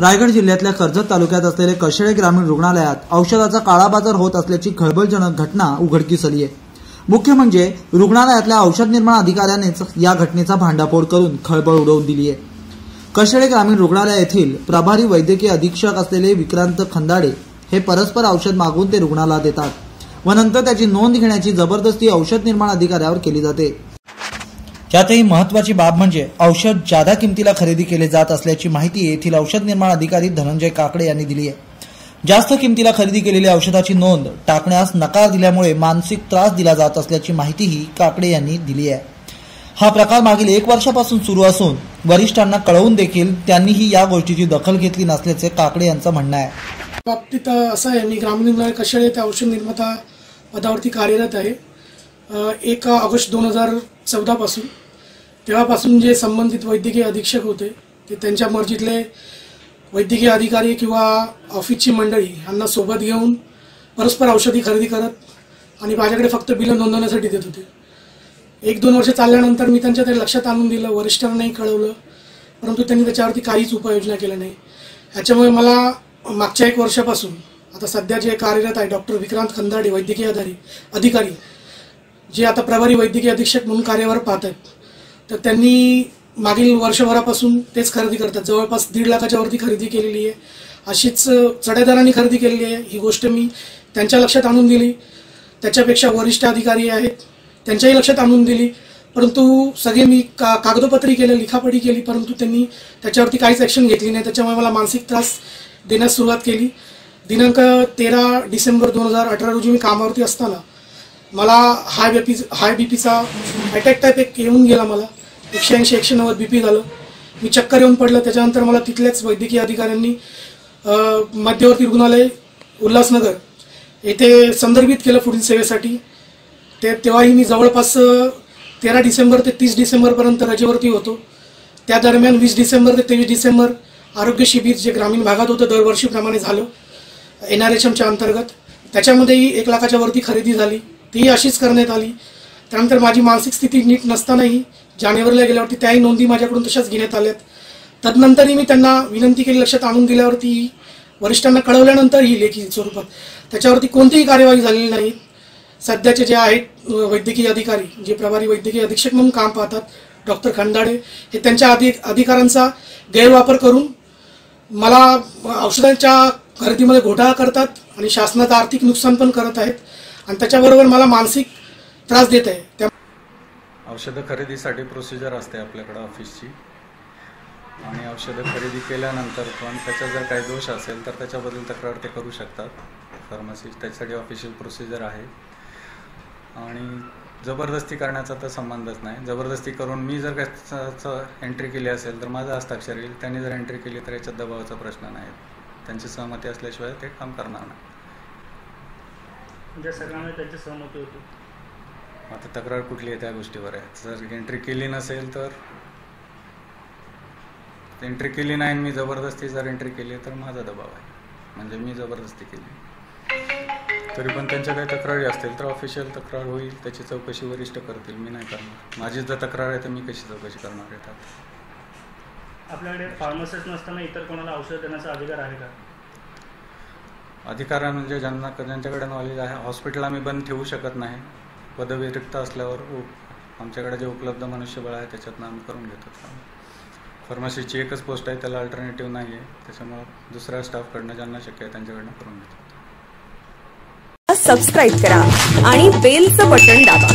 रायगड जिल्ह्यातल्या कर्जत तालुक्यात असलेले कशेळे ग्रामीण रुग्णालयात औषधाचा काळाबाजार होत असल्याची खळबळजनक घटना उघडकीस आली आहे मुख्य म्हणजे रुग्णालयातल्या औषध निर्माण अधिकाऱ्यानेच या घटनेचा भांडाफोड करून खळबळ उडवून दिली आहे कशेळे ग्रामीण रुग्णालय येथील प्रभारी वैद्यकीय अधीक्षक असलेले विक्रांत खंदाडे हे परस्पर औषध मागून ते रुग्णाला देतात व नंतर त्याची नोंद घेण्याची जबरदस्ती औषध निर्माण अधिकाऱ्यावर केली जाते. त्यातही महत्वाची बाब म्हणजे औषध जादा किमतीला खरेदी केले जात असल्याची माहिती येथील औषध निर्माण अधिकारी धनंजय काकडे यांनी दिली आहे. जास्त किमतीला खरेदी केलेल्या औषधाची नोंद टाकण्यास नकार दिल्यामुळे मानसिक त्रास दिला जात असल्याची माहितीही काकडे यांनी दिली आहे. हा प्रकार मागील एक वर्षापासून सुरू असून वरिष्ठांना कळवून देखील त्यांनीही या गोष्टीची दखल घेतली नसल्याचे काकडे यांचं म्हणणं आहे. बाबतीत असं आहे मी ग्रामीण रुग्णालय कशाळे त्या औषध निर्माता पदावरती कार्यरत आहे. एक ऑगस्ट दोन हजार चौदापासून तेव्हापासून जे संबंधित वैद्यकीय अधीक्षक होते ते त्यांच्या मर्जीतले वैद्यकीय अधिकारी किंवा ऑफिसची मंडळी यांना सोबत घेऊन परस्पर औषधी खरेदी करत आणि माझ्याकडे फक्त बिलं नोंदवण्यासाठी देत होते. एक दोन वर्ष चालल्यानंतर मी त्यांच्या ते लक्षात आणून दिलं वरिष्ठांनाही कळवलं परंतु त्यांनी त्याच्यावरती काहीच उपाययोजना केल्या नाही. ह्याच्यामुळे मला मागच्या एक वर्षापासून आता सध्या जे कार्यरत आहे डॉक्टर विक्रांत खंदाडे वैद्यकीय अधिकारी अधिकारी जे आता प्रभारी वैद्यकीय अधीक्षक म्हणून कार्यावर पाहत आहेत तर त्यांनी मागील वर्षभरापासून तेच खरेदी करतात. जवळपास दीड लाखाच्या वरती खरेदी केलेली आहे. अशीच चढेदारांनी खरेदी केलेली आहे. ही गोष्ट मी त्यांच्या लक्षात आणून दिली. त्याच्यापेक्षा वरिष्ठ अधिकारी आहेत. त्यांच्याही लक्षात आणून दिली. परंतु सगळे मी का कागदोपत्री केलं लिखापडी केली परंतु त्यांनी त्याच्यावरती काहीच ॲक्शन घेतली नाही. त्याच्यामुळे मला मानसिक त्रास देण्यास सुरुवात केली. दिनांक तेरा डिसेंबर दोन हजार अठरा रोजी मी कामावरती असताना मला हाय बी पी हाय बी पीचा अटॅक टाईप एक येऊन गेला मला. एकशे ऐंशी एकशे नव्वद बी पी झालं. मी चक्कर येऊन पडलं. त्याच्यानंतर मला तिथल्याच वैद्यकीय अधिकाऱ्यांनी मध्यवर्ती रुग्णालय उल्हासनगर येथे संदर्भित केलं पुढील सेवेसाठी. ते तेव्हाही मी जवळपास तेरा डिसेंबर ते तीस डिसेंबरपर्यंत रजेवरती होतो. त्या दरम्यान वीस डिसेंबर ते तेवीस डिसेंबर आरोग्य शिबिर जे ग्रामीण भागात होतं दरवर्षीप्रमाणे झालं एन आर एच एमच्या अंतर्गत. त्याच्यामध्येही एक लाखाच्या वरती खरेदी झाली. तीही अशीच करण्यात आली. त्यानंतर माझी मानसिक स्थिती नीट नसतानाही जानेवारीला गेल्यावरती त्याही नोंदी माझ्याकडून तशाच घेण्यात आल्यात. तदनंतरही मी त्यांना विनंती केली लक्षात आणून दिल्यावरती वरिष्ठांना कळवल्यानंतरही लेखी स्वरूपात. त्याच्यावरती कोणतीही कार्यवाही झालेली नाही. सध्याचे जे आहेत वैद्यकीय अधिकारी जे प्रभारी वैद्यकीय अधीक्षक म्हणून काम पाहतात डॉक्टर खंडाडे हे त्यांच्या अधिक अधिकारांचा गैरवापर करून मला औषधांच्या खरेदीमध्ये घोटाळा करतात आणि शासनाचं आर्थिक नुकसान पण करत आहेत. आणि त्याच्याबरोबर मला मानसिक त्रास देत आहे. त्या औषधं खरेदीसाठी प्रोसिजर असते आपल्याकडं ऑफिसची आणि औषधं खरेदी केल्यानंतर पण त्याचा जर काही दोष असेल तर त्याच्याबद्दल तक्रार ते करू शकतात. फार्मसी त्याच्यासाठी ऑफिशियल प्रोसिजर आहे. आणि जबरदस्ती करण्याचा तर संबंधच नाही. जबरदस्ती करून मी जर काय एंट्री केली असेल तर माझा हस्ताक्षर येईल. त्यांनी जर एंट्री केली तर याच्यात दबावाचा प्रश्न नाही. त्यांची सहमती असल्याशिवाय ते काम करणार नाही. ज्या सगळ्यांमध्ये त्यांची सहमती होती. आता तक्रार कुठली आहे त्या गोष्टीवर आहे. जर एंट्री केली नसेल तर एंट्री केली नाही मी जबरदस्ती जर एंट्री केली तर माझा दबाव आहे. म्हणजे मी जबरदस्ती केली. तरी पण त्यांच्या काही तक्रारी असतील तर ऑफिशियल तक्रार होईल. त्याची चौकशी वरिष्ठ करतील. मी नाही करणार. माझी जर तक्रार आहे तर मी कशी चौकशी करणार आहे त्यात? आपल्याकडे फार्मसिस्ट नसताना इतर कोणाला औषध देण्याचा अधिकार आहे का? अधिकार म्हणजे ज्यांना ज्यांच्याकडे नॉलेज आहे हॉस्पिटल आम्ही बंद ठेवू शकत नाही. पदवी रिक्त असल्यावर आमच्याकडे जे उपलब्ध मनुष्यबळ आहे त्याच्यातनं आम्ही करून घेतो. फार्मसीची एकच पोस्ट आहे त्याला अल्टरनेटिव्ह नाही आहे त्याच्यामुळं दुसऱ्या स्टाफकडनं ज्यांना शक्य आहे त्यांच्याकडनं करून घेतो. सबस्क्राईब करा आणि बेलचं बटन दाबा.